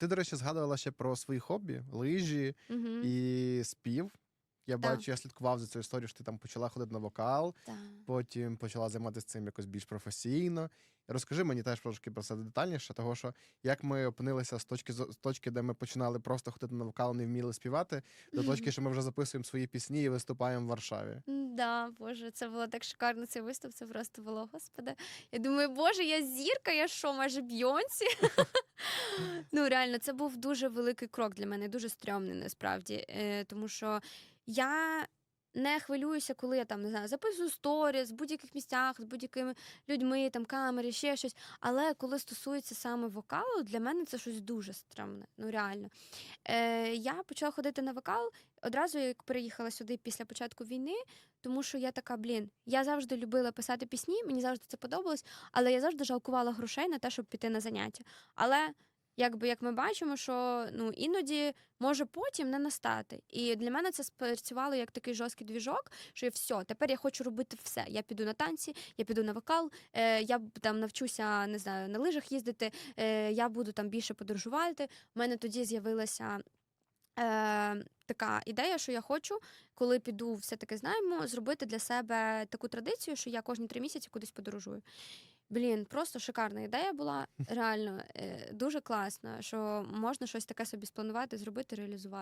Ти, до речі, згадувала ще про свої хобі, лижі Угу. і спів. Я Так. бачу, я слідкував за цією історією, що ти там почала ходити на вокал, Так. потім почала займатися цим якось більш професійно. Розкажи мені теж трошки про це детальніше, того що як ми опинилися з точки з точки, де ми починали просто ходити на вокал, не вміли співати, до точки, що ми вже записуємо свої пісні і виступаємо в Варшаві. Да, Боже, це було так шикарно. Цей виступ, це просто було, господи. Я думаю, Боже, я зірка, я що, майже Бйонсі? реально, це був дуже великий крок для мене, дуже стрьомний насправді. Е, тому що я не хвилююся, коли я там не знаю, записую сторіс в будь-яких місцях з будь-якими людьми, там камери, ще щось. Але коли стосується саме вокалу, для мене це щось дуже стрьомне. Ну реально. Е, я почала ходити на вокал одразу, як переїхала сюди після початку війни, тому що я така, блін, я завжди любила писати пісні, мені завжди це подобалось, але я завжди жалкувала грошей на те, щоб піти на заняття. Але якби як ми бачимо, що ну іноді може потім не настати. І для мене це спрацювало як такий жорсткий двіжок, що я все, тепер я хочу робити все. Я піду на танці, я піду на вокал, е, я там навчуся не знаю, на лижах їздити, е, я буду там більше подорожувати. У мене тоді з'явилася. Е, така ідея, що я хочу, коли піду, все-таки знаємо, зробити для себе таку традицію, що я кожні три місяці кудись подорожую. Блін, просто шикарна ідея була. Реально, е, дуже класно, що можна щось таке собі спланувати, зробити, реалізувати.